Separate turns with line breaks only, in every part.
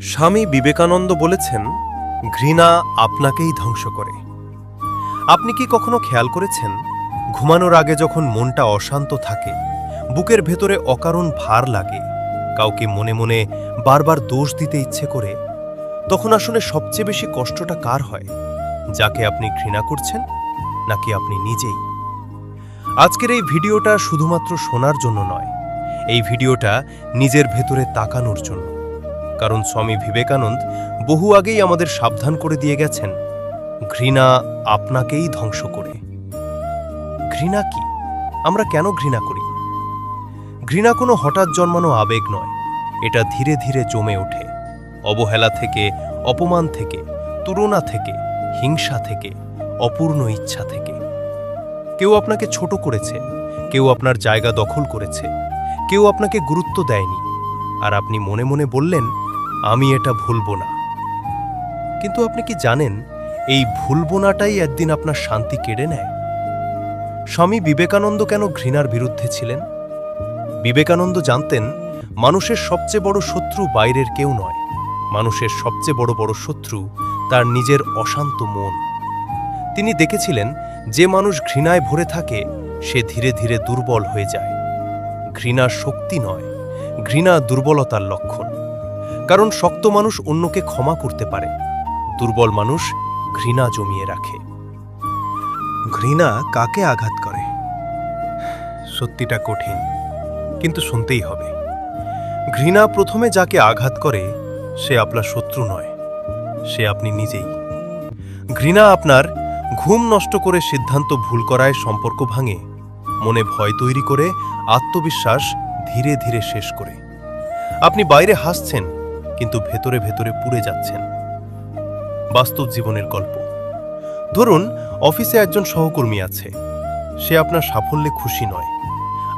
স্বামী বিবেকানন্দ বলেছেন, ঘৃণা আপনাকেই ধ্বংস করে। আপনি কি কখনো খেয়াল করেছেন, ঘুমানোর আগে যখন মনটা অশান্ত থাকে, বুকের ভেতরে অকারণ ভার লাগে, কাউকে মনে মনে বারবার দোষ দিতে ইচ্ছে করে? তখন আসলে সবচেয়ে বেশি কষ্টটা কার হয়, যাকে আপনি ঘৃণা করছেন, নাকি আপনি নিজেই? আজকের এই ভিডিওটা শুধুমাত্র শোনার জন্য নয়, এই ভিডিওটা নিজের ভেতরে তাকানোর জন্য। কারণ স্বামী বিবেকানন্দ বহু আগেই আমাদের সাবধান করে দিয়ে গেছেন, ঘৃণা আপনাকেই ধ্বংস করে। ঘৃণা কি? আমরা কেন ঘৃণা করি? ঘৃণা কোনো হঠাৎ জন্মানো আবেগ নয়, এটা ধীরে ধীরে জমে ওঠে। অবহেলা থেকে, অপমান থেকে, তুলনা থেকে, হিংসা থেকে, অপূর্ণ ইচ্ছা থেকে। কেউ আপনাকে ছোট করেছে, কেউ আপনার জায়গা দখল করেছে, কেউ আপনাকে গুরুত্ব দেয়নি। আর আপনি মনে মনে বললেন আমি এটা ভুলব না। কিন্তু আপনি কি জানেন, এই ভুলব নাটাই একদিন আপনার শান্তি কেড়ে নেয়? স্বামী বিবেকানন্দ কেন ঘৃণার বিরুদ্ধে ছিলেন? বিবেকানন্দ জানতেন, মানুষের সবচেয়ে বড় শত্রু বাইরের কেউ নয়। মানুষের সবচেয়ে বড় বড় শত্রু তার নিজের অশান্ত মন। তিনি দেখেছিলেন, যে মানুষ ঘৃণায় ভরে থাকে, সে ধীরে ধীরে দুর্বল হয়ে যায়। ঘৃণা শক্তি নয়, ঘৃণা দুর্বলতার লক্ষণ। কারণ শক্ত মানুষ অন্যকে ক্ষমা করতে পারে, দুর্বল মানুষ ঘৃণা জমিয়ে রাখে। ঘৃণা কাকে আঘাত করে? সত্যিটা কঠিন, কিন্তু শুনতেই হবে। ঘৃণা প্রথমে যাকে আঘাত করে, সে আপনার শত্রু নয়, সে আপনি নিজেই। ঘৃণা আপনার ঘুম নষ্ট করে সিদ্ধান্ত ভুল করায় সম্পর্ক ভাঙে, মনে ভয় তৈরি করে, আত্মবিশ্বাস ধীরে ধীরে শেষ করে। আপনি বাইরে হাসছেন কিন্তু ভেতরে ভেতরে পুড়ে যাচ্ছেন। বাস্তব জীবনের গল্প। ধরুন, অফিসে একজন সহকর্মী আছে। সে আপনার সাফল্যে খুশি নয়।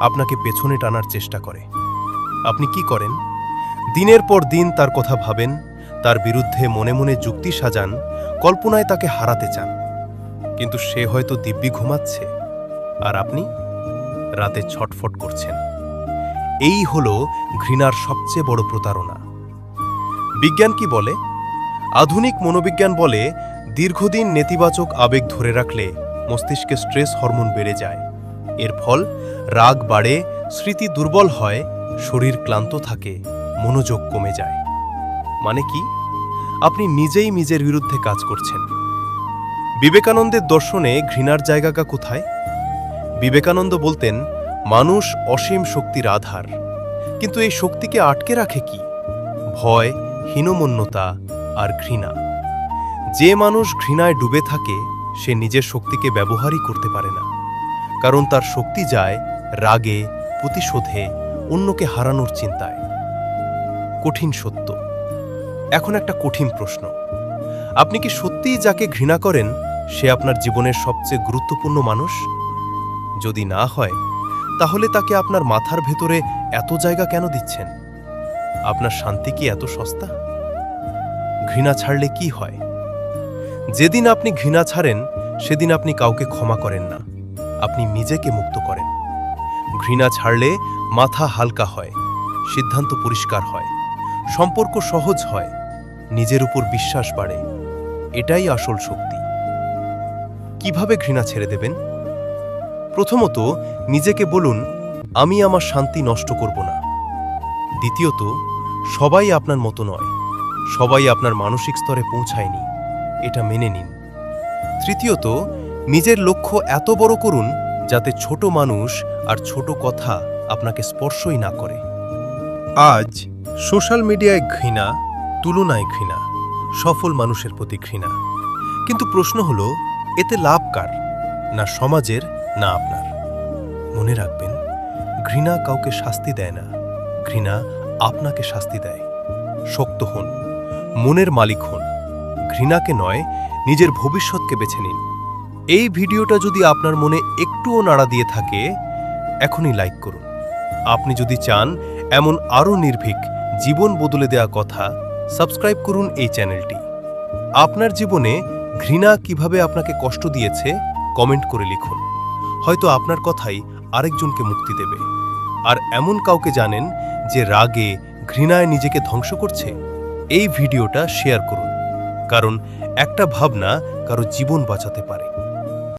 আপনাকে পেছনে টানার চেষ্টা করে। আপনি কি করেন? দিনের পর দিন তার কথা ভাবেন, তার বিরুদ্ধে মনে মনে যুক্তি সাজান, কল্পনায় তাকে হারাতে চান। কিন্তু সে হয়তো দিব্যি ঘুমাচ্ছে। আর আপনি? রাতে ছটফট করছেন। এই হল ঘৃণার সবচেয়ে বড় প্রতারণা। বিজ্ঞান কি বলে? আধুনিক মনোবিজ্ঞান বলে দীর্ঘদিন নেতিবাচক আবেগ ধরে রাখলে মস্তিষ্কে স্ট্রেস হরমোন বেড়ে যায়। এর ফল, রাগ বাড়ে, স্মৃতি দুর্বল হয়, শরীর ক্লান্ত থাকে, মনোযোগ কমে যায়। মানে কি? আপনি নিজেই নিজের বিরুদ্ধে কাজ করছেন। বিবেকানন্দের দর্শনে ঘৃণার জায়গাটা কোথায়? বিবেকানন্দ বলতেন, মানুষ অসীম শক্তির আধার। কিন্তু এই শক্তিকে আটকে রাখে কি? ভয় হীনমন্যতা আর ঘৃণা। যে মানুষ ঘৃণায় ডুবে থাকে, সে নিজের শক্তিকে ব্যবহারই করতে পারে না। কারণ তার শক্তি যায় রাগে, প্রতিশোধে, অন্যকে হারানোর চিন্তায়। কঠিন সত্য। এখন একটা কঠিন প্রশ্ন। আপনি কি সত্যিই যাকে ঘৃণা করেন, সে আপনার জীবনের সবচেয়ে গুরুত্বপূর্ণ মানুষ? যদি না হয়, তাহলে তাকে আপনার মাথার ভেতরে এত জায়গা কেন দিচ্ছেন? আপনার শান্তি কি এত সস্তা? ঘৃণা ছাড়লে কি হয়? যেদিন আপনি ঘৃণা ছাড়েন, সেদিন আপনি কাউকে ক্ষমা করেন না। আপনি নিজেকে মুক্ত করেন। ঘৃণা ছাড়লে মাথা হালকা হয়, সিদ্ধান্ত পরিষ্কার হয়, সম্পর্ক সহজ হয়, নিজের উপর বিশ্বাস বাড়ে। এটাই আসল শক্তি। কীভাবে ঘৃণা ছেড়ে দেবেন? প্রথমত, নিজেকে বলুন, আমি আমার শান্তি নষ্ট করব না। দ্বিতীয়ত, সবাই আপনার মতো নয়। সবাই আপনার মানসিক স্তরে পৌঁছায়নি। এটা মেনে নিন। তৃতীয়ত, নিজের লক্ষ্য এত বড় করুন যাতে ছোট মানুষ আর ছোট কথা আপনাকে স্পর্শই না করে। আজ সোশ্যাল মিডিয়ায় ঘৃণা, তুলনায় ঘৃণা, সফল মানুষের প্রতি ঘৃণা। কিন্তু প্রশ্ন হলো, এতে লাভ কার? না সমাজের, না আপনার? মনে রাখবেন, ঘৃণা কাউকে শাস্তি দেয় না। ঘৃণা আপনাকে শাস্তি দেয়। শক্ত হন, মনের মালিক হন। ঘৃণাকে নয়, নিজের ভবিষ্যৎকে বেছে নিন। এই ভিডিওটা যদি আপনার মনে একটুও নাড়া দিয়ে থাকে, এখনই লাইক করুন। আপনি যদি চান এমন আরও নির্ভীক, জীবন বদলে দেয়া কথা, সাবস্ক্রাইব করুন এই চ্যানেলটি। আপনার জীবনে ঘৃণা কীভাবে আপনাকে কষ্ট দিয়েছে, কমেন্ট করে লিখুন। হয়তো আপনার কথাই আরেকজনকে মুক্তি দেবে। আর এমন কাউকে জানেন যে রাগে, ঘৃণায় নিজেকে ধ্বংস করছে? এই ভিডিওটা শেয়ার করুন। কারণ একটা ভাবনা কারও জীবন বাঁচাতে পারে।